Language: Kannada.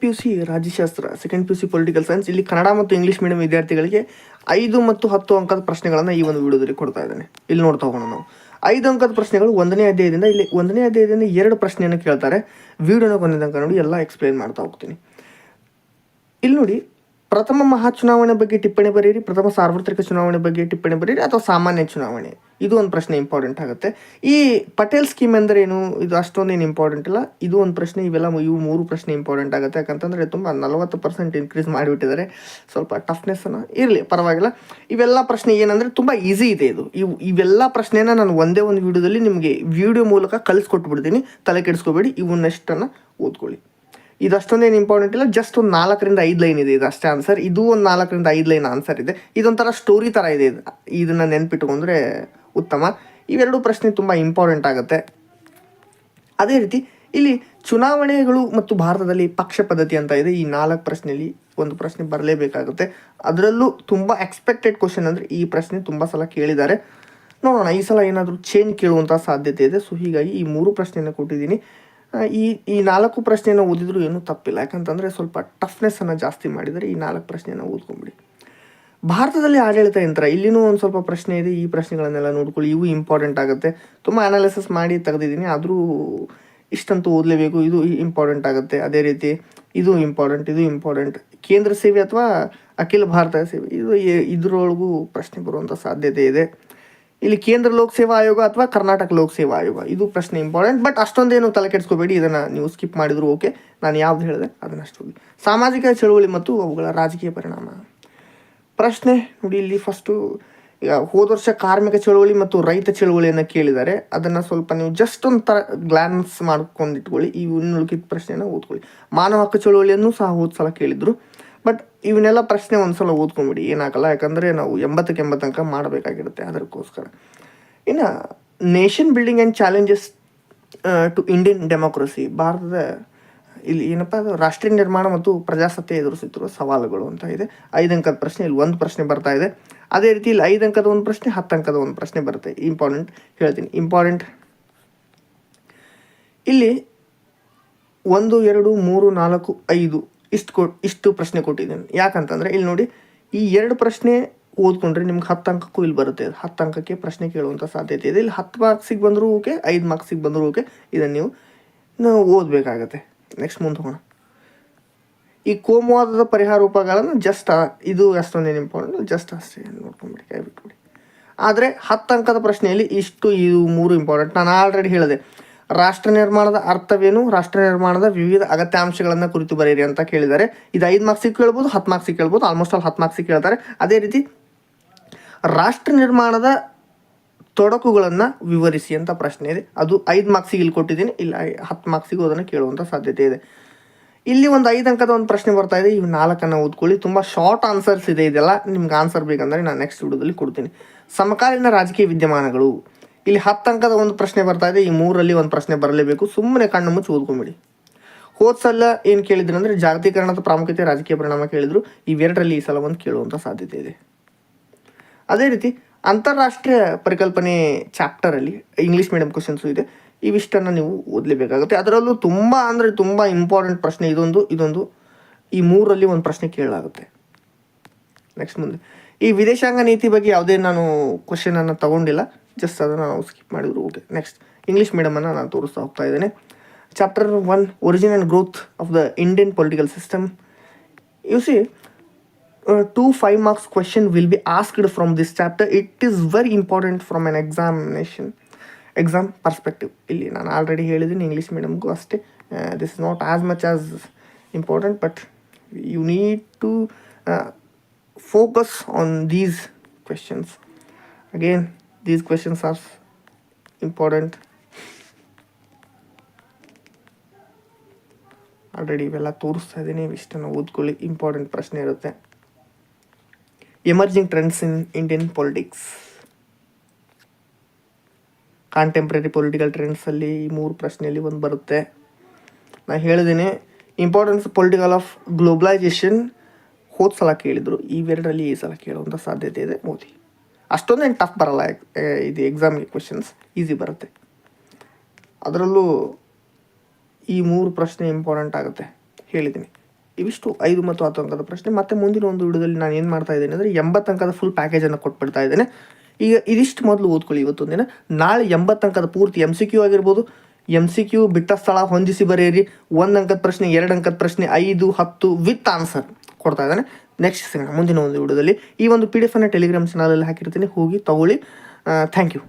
P U C ರಾಜ್ಯಶಾಸ್ತ್ರ second P U C political science ಇಲ್ಲಿ ಕನ್ನಡ ಮತ್ತು ಇಂಗ್ಲೀಷ್ ಮೀಡಿಯಂ ವಿದ್ಯಾರ್ಥಿಗಳಿಗೆ ಐದು ಮತ್ತು ಹತ್ತು ಅಂಕದ ಪ್ರಶ್ನೆಗಳನ್ನು ಈ ಒಂದು ವಿಡಿಯೋದಲ್ಲಿ ಕೊಡ್ತಾ ಇದ್ದಾನೆ. ಇಲ್ಲಿ ನೋಡ್ತಾ ಹೋಗೋಣ ನಾವು. ಐದು ಅಂಕದ ಪ್ರಶ್ನೆಗಳು ಒಂದನೇ ಅಧ್ಯಾಯದಿಂದ ಇಲ್ಲಿ ಒಂದನೇ ಅಧ್ಯಾಯದಿಂದ ಎರಡು ಪ್ರಶ್ನೆಯನ್ನು ಕೇಳ್ತಾರೆ. ವಿಡಿಯೋನ ಕೊನೆ ತನಕ ನೋಡಿ, ಎಲ್ಲ ಎಕ್ಸ್ಪ್ಲೈನ್ ಮಾಡ್ತಾ ಹೋಗ್ತೀನಿ. ಇಲ್ಲಿ ನೋಡಿ, ಪ್ರಥಮ ಮಹಾ ಚುನಾವಣೆ ಬಗ್ಗೆ ಟಿಪ್ಪಣಿ ಬರೆಯಿರಿ, ಪ್ರಥಮ ಸಾರ್ವತ್ರಿಕ ಚುನಾವಣೆ ಬಗ್ಗೆ ಟಿಪ್ಪಣಿ ಬರೆಯಿರಿ, ಅಥವಾ ಸಾಮಾನ್ಯ ಚುನಾವಣೆ? ಇದು ಒಂದು ಪ್ರಶ್ನೆ ಇಂಪಾರ್ಟೆಂಟ್ ಆಗುತ್ತೆ. ಈ ಪಟೇಲ್ ಸ್ಕೀಮ್ ಅಂದ್ರೆ ಏನು? ಇದು ಅಷ್ಟೊಂದೇನು ಇಂಪಾರ್ಟೆಂಟ್ ಇಲ್ಲ. ಇದು ಒಂದು ಪ್ರಶ್ನೆ, ಇವೆಲ್ಲ ಇವು ಮೂರು ಪ್ರಶ್ನೆ ಇಂಪಾರ್ಟೆಂಟ್ ಆಗುತ್ತೆ. ಯಾಕಂತಂದರೆ ತುಂಬ ನಲವತ್ತು ಪರ್ಸೆಂಟ್ ಇನ್ಕ್ರೀಸ್ ಮಾಡಿಬಿಟ್ಟಿದ್ದಾರೆ. ಸ್ವಲ್ಪ ಟಫ್ನೆಸ್ಸನ್ನು ಇರಲಿ, ಪರವಾಗಿಲ್ಲ. ಇವೆಲ್ಲ ಪ್ರಶ್ನೆ ಏನಂದರೆ ತುಂಬ ಈಸಿ ಇದೆ ಇದು. ಇವು, ಇವೆಲ್ಲ ಪ್ರಶ್ನೆನ ನಾನು ಒಂದೇ ಒಂದು ವಿಡಿಯೋದಲ್ಲಿ ನಿಮಗೆ ವಿಡಿಯೋ ಮೂಲಕ ಕಲಿಸ್ಕೊಟ್ಬಿಡ್ತೀನಿ ತಲೆ ಕೆಡಿಸ್ಕೋಬೇಡಿ. ಇವನ್ನಷ್ಟನ್ನು ಓದ್ಕೊಳ್ಳಿ. ಇದು ಅಷ್ಟೊಂದೇನು ಇಂಪಾರ್ಟೆಂಟ್ ಇಲ್ಲ. ಜಸ್ಟ್ ಒಂದು ನಾಲ್ಕರಿಂದ ಐದು ಲೈನ್ ಇದೆ ಇದು ಅಷ್ಟೇ ಆನ್ಸರ್ ಇದು ಒಂದು ನಾಲ್ಕರಿಂದ ಐದು ಲೈನ್ ಆನ್ಸರ್ ಇದೆ. ಇದೊಂಥರ ಸ್ಟೋರಿ ಥರ ಇದೆ ಇದು. ಇದನ್ನು ನೆನ್ಪಿಟ್ಕೊಂಡ್ರೆ ಉತ್ತಮ. ಇವೆರಡೂ ಪ್ರಶ್ನೆ ತುಂಬ ಇಂಪಾರ್ಟೆಂಟ್ ಆಗುತ್ತೆ. ಅದೇ ರೀತಿ, ಇಲ್ಲಿ ಚುನಾವಣೆಗಳು ಮತ್ತು ಭಾರತದಲ್ಲಿ ಪಕ್ಷ ಪದ್ಧತಿ ಅಂತ ಇದೆ. ಈ ನಾಲ್ಕು ಪ್ರಶ್ನೆಯಲ್ಲಿ ಒಂದು ಪ್ರಶ್ನೆ ಬರಲೇಬೇಕಾಗುತ್ತೆ. ಅದರಲ್ಲೂ ತುಂಬ ಎಕ್ಸ್ಪೆಕ್ಟೆಡ್ ಕ್ವಶನ್ ಅಂದರೆ ಈ ಪ್ರಶ್ನೆ ತುಂಬ ಸಲ ಕೇಳಿದ್ದಾರೆ. ನೋಡೋಣ, ಈ ಸಲ ಏನಾದರೂ ಚೇಂಜ್ ಕೇಳುವಂಥ ಸಾಧ್ಯತೆ ಇದೆ. ಸೊ ಹೀಗಾಗಿ ಈ ಮೂರು ಪ್ರಶ್ನೆಯನ್ನು ಕೊಟ್ಟಿದ್ದೀನಿ. ಈ ಈ ನಾಲ್ಕು ಪ್ರಶ್ನೆಯನ್ನು ಓದಿದ್ರು ಏನೂ ತಪ್ಪಿಲ್ಲ. ಯಾಕಂತಂದರೆ ಸ್ವಲ್ಪ ಟಫ್ನೆಸ್ಸನ್ನು ಜಾಸ್ತಿ ಮಾಡಿದರೆ ಈ ನಾಲ್ಕು ಪ್ರಶ್ನೆಯನ್ನು ಓದ್ಕೊಂಬಿಡಿ. ಭಾರತದಲ್ಲಿ ಆಡಳಿತ ಯಂತ್ರ, ಇಲ್ಲಿನೂ ಒಂದು ಸ್ವಲ್ಪ ಪ್ರಶ್ನೆ ಇದೆ, ಈ ಪ್ರಶ್ನೆಗಳನ್ನೆಲ್ಲ ನೋಡ್ಕೊಳ್ಳಿ, ಇವು ಇಂಪಾರ್ಟೆಂಟ್ ಆಗುತ್ತೆ. ತುಂಬ ಅನಾಲಿಸಿಸ್ ಮಾಡಿ ತೆಗೆದಿದ್ದೀನಿ, ಆದರೂ ಇಷ್ಟಂತೂ ಓದಲೇಬೇಕು, ಇದು ಇಂಪಾರ್ಟೆಂಟ್ ಆಗುತ್ತೆ. ಅದೇ ರೀತಿ, ಇದು ಇಂಪಾರ್ಟೆಂಟ್ ಇದು ಇಂಪಾರ್ಟೆಂಟ್ ಕೇಂದ್ರ ಸೇವೆ ಅಥವಾ ಅಖಿಲ ಭಾರತ ಸೇವೆ, ಇದು ಇದರೊಳಗೂ ಪ್ರಶ್ನೆ ಬರುವಂಥ ಸಾಧ್ಯತೆ ಇದೆ. ಇಲ್ಲಿ ಕೇಂದ್ರ ಲೋಕ ಸೇವಾ ಆಯೋಗ ಅಥವಾ ಕರ್ನಾಟಕ ಲೋಕ ಸೇವಾ ಆಯೋಗ, ಇದು ಪ್ರಶ್ನೆ ಇಂಪಾರ್ಟೆಂಟ್ ಬಟ್ ಅಷ್ಟೊಂದೇನು ತಲೆ ಕೆಡಿಸ್ಕೋಬೇಡಿ, ಇದನ್ನು ನೀವು ಸ್ಕಿಪ್ ಮಾಡಿದರೂ ಓಕೆ ನಾನು ಯಾವ್ದು ಹೇಳಿದೆ ಅದನ್ನಷ್ಟು ಸಾಮಾಜಿಕ ಚಳುವಳಿ ಮತ್ತು ಅವುಗಳ ರಾಜಕೀಯ ಪರಿಣಾಮ. ಪ್ರಶ್ನೆ ನೋಡಿ ಇಲ್ಲಿ ಫಸ್ಟು ಈಗ ಹೋದ ವರ್ಷ ಕಾರ್ಮಿಕ ಚಳುವಳಿ ಮತ್ತು ರೈತ ಚಳುವಳಿಯನ್ನು ಕೇಳಿದ್ದಾರೆ. ಅದನ್ನು ಸ್ವಲ್ಪ ನೀವು ಜಸ್ಟ್ ಒಂದು ಥರ ಗ್ಲಾನ್ಸ್ ಮಾಡ್ಕೊಂಡು ಇಟ್ಕೊಳ್ಳಿ ಈ ಉನ್ನುಳುಕಿದ ಪ್ರಶ್ನೆಯನ್ನು ಓದ್ಕೊಳ್ಳಿ. ಮಾನವ ಹಕ್ಕು ಚಳುವಳಿಯನ್ನು ಸಹ ಹೋದ ಸಲ ಕೇಳಿದರು. ಬಟ್ ಇವನ್ನೆಲ್ಲ ಪ್ರಶ್ನೆ ಒಂದ್ಸಲ ಓದ್ಕೊಂಬಿಡಿ ಏನಾಗಲ್ಲ. ಯಾಕಂದರೆ ನಾವು ಎಂಬತ್ತಕ್ಕೆ ಎಂಬತ್ತು ಅಂಕ ಮಾಡಬೇಕಾಗಿರುತ್ತೆ ಅದಕ್ಕೋಸ್ಕರ. ಇನ್ನು nation building and challenges to Indian democracy ಭಾರತದ ಇಲ್ಲಿ ಏನಪ್ಪ ರಾಷ್ಟ್ರೀಯ ನಿರ್ಮಾಣ ಮತ್ತು ಪ್ರಜಾಸತ್ತೆ ಎದುರಿಸುತ್ತಿರುವ ಸವಾಲುಗಳು ಅಂತ ಇದೆ. ಐದು ಅಂಕದ ಪ್ರಶ್ನೆ, ಇಲ್ಲಿ ಒಂದು ಪ್ರಶ್ನೆ ಬರ್ತಾ ಇದೆ. ಅದೇ ರೀತಿ ಇಲ್ಲಿ ಐದು ಅಂಕದ ಒಂದು ಪ್ರಶ್ನೆ, ಹತ್ತು ಅಂಕದ ಒಂದು ಪ್ರಶ್ನೆ ಬರುತ್ತೆ. ಇಂಪಾರ್ಟೆಂಟ್ ಹೇಳ್ತೀನಿ. ಇಂಪಾರ್ಟೆಂಟ್ ಇಲ್ಲಿ ಒಂದು, ಎರಡು, ಮೂರು, ನಾಲ್ಕು, ಐದು ಇಷ್ಟು ಕೊ ಇಷ್ಟು ಪ್ರಶ್ನೆ ಕೊಟ್ಟಿದ್ದೀನಿ. ಯಾಕಂತಂದರೆ ಇಲ್ಲಿ ನೋಡಿ, ಈ ಎರಡು ಪ್ರಶ್ನೆ ಓದ್ಕೊಂಡ್ರೆ ನಿಮ್ಗೆ ಹತ್ತು ಅಂಕಕ್ಕೂ ಇಲ್ಲಿ ಬರುತ್ತೆ. ಹತ್ತು ಅಂಕಕ್ಕೆ ಪ್ರಶ್ನೆ ಕೇಳುವಂಥ ಸಾಧ್ಯತೆ ಇದೆ. ಇಲ್ಲಿ ಹತ್ತು ಮಾರ್ಕ್ಸಿಗೆ ಬಂದರೂ ಓಕೆ, ಐದು ಮಾರ್ಕ್ಸಿಗೆ ಬಂದರೂ ಓಕೆ. ಇದನ್ನು ನಾವು ಓದಬೇಕಾಗತ್ತೆ. ನೆಕ್ಸ್ಟ್ ಮುಂದೆ ಹೋಗೋಣ. ಈ ಕೋಮುವಾದದ ಪರಿಹಾರ ಉಪಗಳನ್ನು ಜಸ್ಟ್ ಇದು ಅಷ್ಟೊಂದೇನು ಇಂಪಾರ್ಟೆಂಟ್ ಜಸ್ಟ್ ಅಷ್ಟೇ ನೋಡ್ಕೊಂಬಿಡಿ, ಕೈ ಬಿಟ್ಬಿಡಿ. ಆದರೆ ಹತ್ತು ಅಂಕದ ಪ್ರಶ್ನೆಯಲ್ಲಿ ಇಷ್ಟು, ಇದು ಮೂರು ಇಂಪಾರ್ಟೆಂಟ್ ನಾನು ಆಲ್ರೆಡಿ ಹೇಳಿದೆ, ರಾಷ್ಟ್ರ ನಿರ್ಮಾಣದ ಅರ್ಥವೇನು? ರಾಷ್ಟ್ರ ನಿರ್ಮಾಣದ ವಿವಿಧ ಅಗತ್ಯಾಂಶಗಳನ್ನು ಕುರಿತು ಬರೆಯಿರಿ ಅಂತ ಕೇಳಿದ್ದಾರೆ. ಇದು ಐದು ಮಾರ್ಕ್ಸಿಗೆ ಕೇಳ್ಬೋದು ಹತ್ತು ಮಾರ್ಕ್ಸಿಗೆ ಕೇಳ್ಬೋದು ಆಲ್ಮೋಸ್ಟ್ ಆಲ್ ಹತ್ತು ಮಾರ್ಕ್ಸಿಗೆ ಕೇಳ್ತಾರೆ ಅದೇ ರೀತಿ, ರಾಷ್ಟ್ರ ನಿರ್ಮಾಣದ ತೊಡಕುಗಳನ್ನು ವಿವರಿಸಿ ಅಂತ ಪ್ರಶ್ನೆ ಇದೆ. ಅದು ಐದು ಮಾರ್ಕ್ಸಿಗೆ ಇಲ್ಲಿ ಕೊಟ್ಟಿದ್ದೀನಿ. ಇಲ್ಲ ಹತ್ತು ಮಾರ್ಕ್ಸಿಗೂ ಅದನ್ನು ಕೇಳುವಂಥ ಸಾಧ್ಯತೆ ಇದೆ. ಇಲ್ಲಿ ಒಂದು ಐದು ಅಂಕದ ಒಂದು ಪ್ರಶ್ನೆ ಬರ್ತಾ ಇದೆ. ಇವು ನಾಲ್ಕನ್ನು ಓದ್ಕೊಳ್ಳಿ. ತುಂಬ ಶಾರ್ಟ್ ಆನ್ಸರ್ಸ್ ಇದೆ ಇದೆಲ್ಲ. ನಿಮ್ಗೆ ಆನ್ಸರ್ ಬೇಕಂದರೆ ನಾನು ನೆಕ್ಸ್ಟ್ ವಿಡಿಯೋದಲ್ಲಿ ಕೊಡ್ತೀನಿ. ಸಮಕಾಲೀನ ರಾಜಕೀಯ ವಿದ್ಯಮಾನಗಳು. ಇಲ್ಲಿ ಹತ್ತು ಅಂಕದ ಒಂದು ಪ್ರಶ್ನೆ ಬರ್ತಾ ಇದೆ. ಈ ಮೂರಲ್ಲಿ ಒಂದು ಪ್ರಶ್ನೆ ಬರಲೇಬೇಕು. ಸುಮ್ಮನೆ ಕಣ್ಣು ಮುಚ್ಚಿ ಓದ್ಕೊಂಬಿಡಿ. ಹೋದ ಸಲ ಏನು ಕೇಳಿದ್ರು ಅಂದರೆ ಜಾಗತೀಕರಣದ ಪ್ರಾಮುಖ್ಯತೆ ರಾಜಕೀಯ ಪರಿಣಾಮ ಕೇಳಿದ್ರು. ಇವೆರಡರಲ್ಲಿ ಈ ಸಲ ಒಂದು ಕೇಳುವಂಥ ಸಾಧ್ಯತೆ ಇದೆ. ಅದೇ ರೀತಿ ಅಂತಾರಾಷ್ಟ್ರೀಯ ಪರಿಕಲ್ಪನೆ ಚಾಪ್ಟರಲ್ಲಿ ಇಂಗ್ಲೀಷ್ ಮೀಡಿಯಂ ಕ್ವಶನ್ಸು ಇದೆ. ಇವಿಷ್ಟನ್ನು ನೀವು ಓದಲೇಬೇಕಾಗುತ್ತೆ. ಅದರಲ್ಲೂ ತುಂಬ ಅಂದರೆ ತುಂಬ ಇಂಪಾರ್ಟೆಂಟ್ ಪ್ರಶ್ನೆ ಇದೊಂದು ಇದೊಂದು. ಈ ಮೂರಲ್ಲಿ ಒಂದು ಪ್ರಶ್ನೆ ಕೇಳಲಾಗುತ್ತೆ. ನೆಕ್ಸ್ಟ್ ಮುಂದೆ. ಈ ವಿದೇಶಾಂಗ ನೀತಿ ಬಗ್ಗೆ ಯಾವುದೇ ನಾನು ಕ್ವಶನನ್ನು ತಗೊಂಡಿಲ್ಲ. ಜಸ್ಟ್ ಅದನ್ನು ನಾವು ಸ್ಕಿಪ್ ಮಾಡಿದ್ರು ಓಕೆ ನೆಕ್ಸ್ಟ್ ಇಂಗ್ಲೀಷ್ ಮೀಡಿಯಮನ್ನು ನಾನು ತೋರಿಸ್ತಾ ಹೋಗ್ತಾ ಇದ್ದೇನೆ. Chapter one origin and growth of the Indian political system you see two five marks question will be asked from this chapter it is very important from an examination exam perspective ಇಲ್ಲಿ ನಾನು ಆಲ್ರೆಡಿ ಹೇಳಿದ್ದೀನಿ ಇಂಗ್ಲೀಷ್ ಮೀಡಿಯಮ್ಗೂ ಅಷ್ಟೇ. This is not as much as important but you need to focus on these questions again these questions are important already ಇವೆಲ್ಲ ತೋರಿಸ್ತಾ ಇದ್ದೀನಿ, ಇಷ್ಟನ್ನು ಓದ್ಕೊಳ್ಳಿ. ಇಂಪಾರ್ಟೆಂಟ್ ಪ್ರಶ್ನೆ ಇರುತ್ತೆ. Emerging trends in Indian politics contemporary political ಟ್ರೆಂಡ್ಸಲ್ಲಿ ಈ ಮೂರು ಪ್ರಶ್ನೆಯಲ್ಲಿ ಒಂದು ಬರುತ್ತೆ. ನಾನು ಹೇಳಿದ್ದೀನಿ ಇಂಪಾರ್ಟೆನ್ಸ್ ಪೊಲಿಟಿಕಲ್ ಆಫ್ ಗ್ಲೋಬಲೈಸೇಷನ್ ಹೋದ ಸಲ ಕೇಳಿದರು. ಇವೆರಡರಲ್ಲಿ ಈ ಸಲ ಕೇಳುವಂಥ ಸಾಧ್ಯತೆ ಇದೆ ಮೋದಿ. ಅಷ್ಟೊಂದೇನು ಟಫ್ ಬರಲ್ಲ ಇದು ಎಕ್ಸಾಮ್ಗೆ ಕ್ವೆಶನ್ಸ್ ಈಸಿ ಬರುತ್ತೆ. ಅದರಲ್ಲೂ ಈ ಮೂರು ಪ್ರಶ್ನೆ ಇಂಪಾರ್ಟೆಂಟ್ ಆಗುತ್ತೆ. ಹೇಳಿದ್ದೀನಿ ಇವಿಷ್ಟು ಐದು ಮತ್ತು ಹತ್ತು ಅಂಕದ ಪ್ರಶ್ನೆ. ಮತ್ತೆ ಮುಂದಿನ ಒಂದು ವಿಡಿಯೋದಲ್ಲಿ ನಾನು ಏನು ಮಾಡ್ತಾ ಇದ್ದೇನೆ ಅಂದರೆ ಎಂಬತ್ತು ಅಂಕದ ಫುಲ್ ಪ್ಯಾಕೇಜನ್ನು ಕೊಟ್ಬಿಡ್ತಾ ಇದ್ದೇನೆ. ಈಗ ಇದಿಷ್ಟು ಮೊದಲು ಓದ್ಕೊಳ್ಳಿ ಇವತ್ತೊಂದು ದಿನ. ನಾಳೆ ಎಂಬತ್ತು ಅಂಕದ ಪೂರ್ತಿ ಎಂ ಸಿ ಕ್ಯೂ ಆಗಿರ್ಬೋದು. ಎಂ ಸಿ ಕ್ಯೂ ಬಿಟ್ಟ ಸ್ಥಳ ಹೊಂದಿಸಿ ಬರೆಯಿರಿ. ಒಂದು ಅಂಕದ ಪ್ರಶ್ನೆ, ಎರಡು ಅಂಕದ ಪ್ರಶ್ನೆ, ಐದು, ಹತ್ತು ವಿತ್ ಆನ್ಸರ್ ಕೊಡ್ತಾ ಇದ್ದಾನೆ. ನೆಕ್ಸ್ಟ್ ಸಿಗೋಣ ಮುಂದಿನ ಒಂದು ವಿಡಿಯೋದಲ್ಲಿ ಈ ಒಂದು ಪಿ ಡಿ ಎಫ್ ಅನ್ನು ಟೆಲಿಗ್ರಾಮ್ ಚಾನಲಲ್ಲಿ ಹಾಕಿರ್ತೀನಿ. ಹೋಗಿ ತಗೊಳ್ಳಿ. Thank you